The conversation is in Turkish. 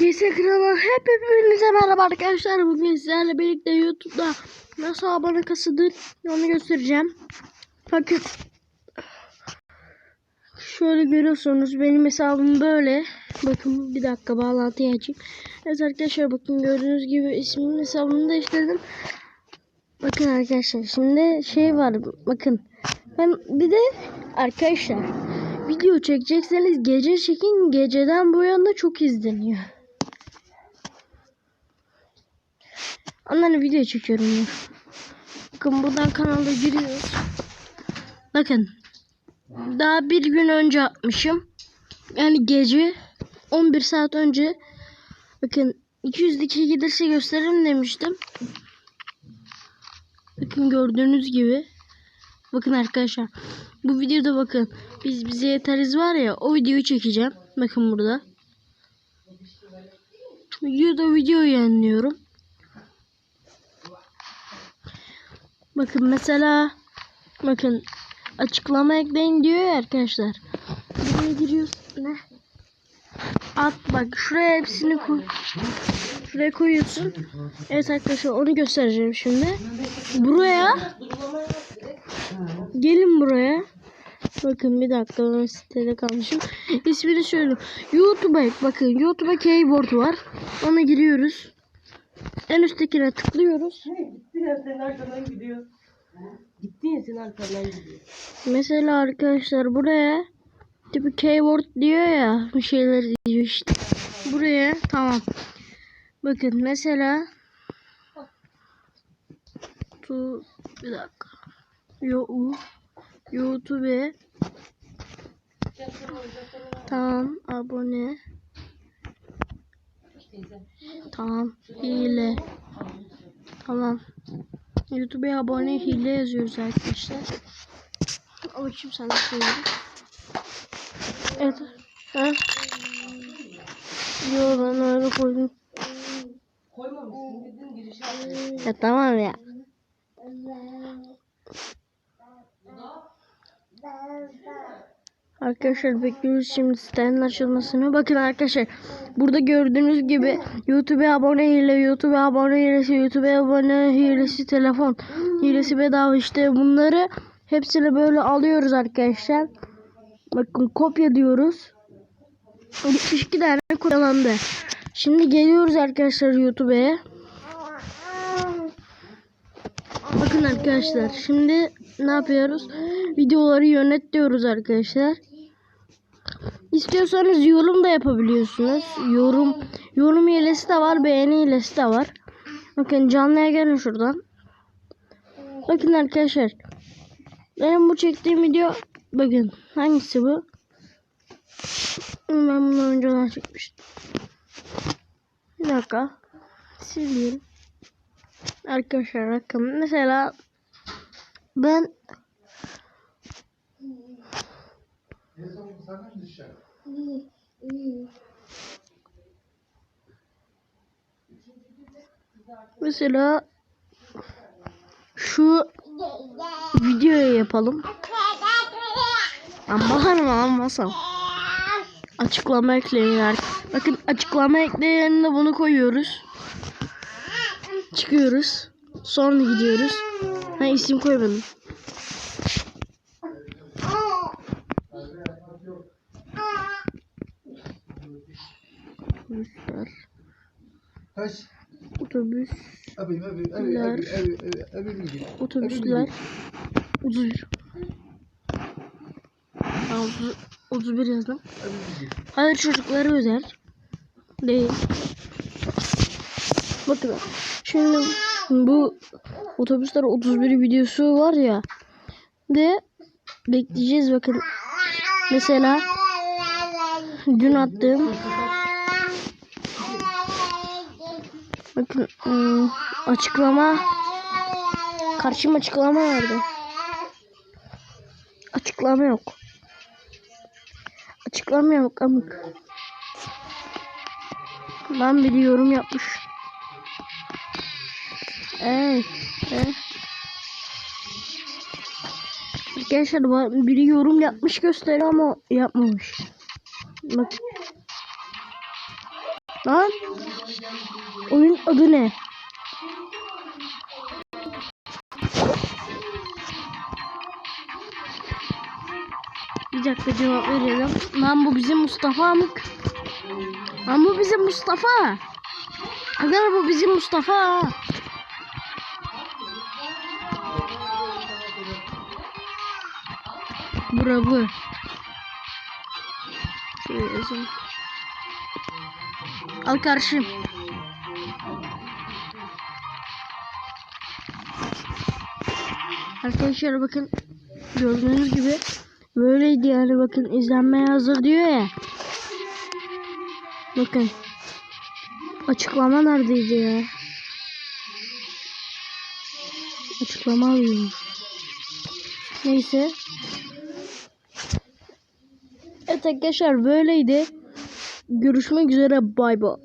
Neyse kanalıma hepinize merhaba arkadaşlar. Bugün sizlerle birlikte YouTube'da nasıl abone kasılır onu göstereceğim. Bakın şöyle görüyorsunuz benim hesabım böyle. Bakın bir dakika bağlantıyı açayım. Evet arkadaşlar bakın gördüğünüz gibi ismim hesabımı değiştirdim. Bakın arkadaşlar şimdi şey var bakın. Ben bir de arkadaşlar video çekecekseniz gece çekin. Geceden bu yana çok izleniyor. Onlarla video çekiyorum ya. Bakın buradan kanala giriyoruz. Bakın. Daha bir gün önce atmışım. Yani gece 11 saat önce. Bakın 200'deki gelirse gösteririm demiştim. Bakın gördüğünüz gibi. Bakın arkadaşlar. Bu videoda bakın. Biz bize yeteriz var ya. O videoyu çekeceğim. Bakın burada. Videoda video yayınlıyorum. Bakın mesela bakın açıklama ekleyin diyor ya arkadaşlar. Buraya giriyoruz. Ne? At bak şuraya hepsini koy. Şuraya koyuyorsun. Evet arkadaşlar onu göstereceğim şimdi. Buraya gelin buraya. Bakın bir dakika ben sitede kalmışım. İsmini söylüyorum. YouTube'a bakın YouTube'a keyboard var. Ona giriyoruz. En üsttekine tıklıyoruz. Ya arkandan gidiyor. Gitti ya arkandan gidiyor. Mesela arkadaşlar buraya tipi keyboard diyor ya bir şeyler diyor işte. Buraya tamam. Bakın mesela tu bir dakika. Yo YouTube Tamam abone Tamam hile Tamam YouTube'a abone hile yazıyoruz arkadaşlar. Ama kim sana söyledi? Evet. Ha? Yo ben öyle koydum. Ya tamam ya. Arkadaşlar bekliyoruz şimdi sitenin açılmasını. Bakın arkadaşlar burada gördüğünüz gibi YouTube'a abone hile, YouTube'a abone hilesi, YouTube'a abone hilesi, telefon hilesi bedava işte bunları hepsini böyle alıyoruz arkadaşlar. Bakın kopya diyoruz. 72 tane kopyalandı. Şimdi geliyoruz arkadaşlar YouTube'a. Bakın arkadaşlar şimdi ne yapıyoruz? Videoları yönet diyoruz arkadaşlar. İstiyorsanız yorum da yapabiliyorsunuz. Yorum yorum hilesi de var, beğeni hilesi de var. Bakın canlıya gelin şuradan. Bakın arkadaşlar. Benim bu çektiğim video bakın hangisi bu? Ben bunu önceden çekmiştim. Bir dakika. Sileyim. Arkadaşlar bakın mesela ben mesela şu videoyu yapalım. Ben bakarım almasam. Açıklama ekleyin. Bakın açıklama ekleyenine bunu koyuyoruz. Çıkıyoruz. Sonra gidiyoruz. Ha isim koymadım. Otobüsler. Kaç? Otobüs. Abi abi abi abi abi abi Otobüsler. 31. Aa, 30 31 yazdım. Hayır çocuklara özel. Değil. Bakın şimdi bu otobüsler 31 videosu var ya. De bekleyeceğiz bakın. Mesela dün attığım bakın ıı, açıklama karşım açıklama vardı. Açıklama yok. Açıklama yok amık. Ben bir yorum yapmış. Ey, ey. Arkadaşlar biri yorum yapmış gösteriyor ama yapmamış. Lan. Oyun adı ne? Bir dakika cevap verelim. Lan bu bizim Mustafa mı? Lan bu bizim Mustafa. Arkadaşlar bu bizim Mustafa. Bura bu. Şöyle yazayım. Al karşım. Arkadaşlar bakın gördüğünüz gibi böyleydi yani bakın izlenmeye hazır diyor ya. Bakın. Açıklama neredeydi ya? Açıklama alayım. Neyse. Evet arkadaşlar böyleydi. Görüşmek üzere bay bay.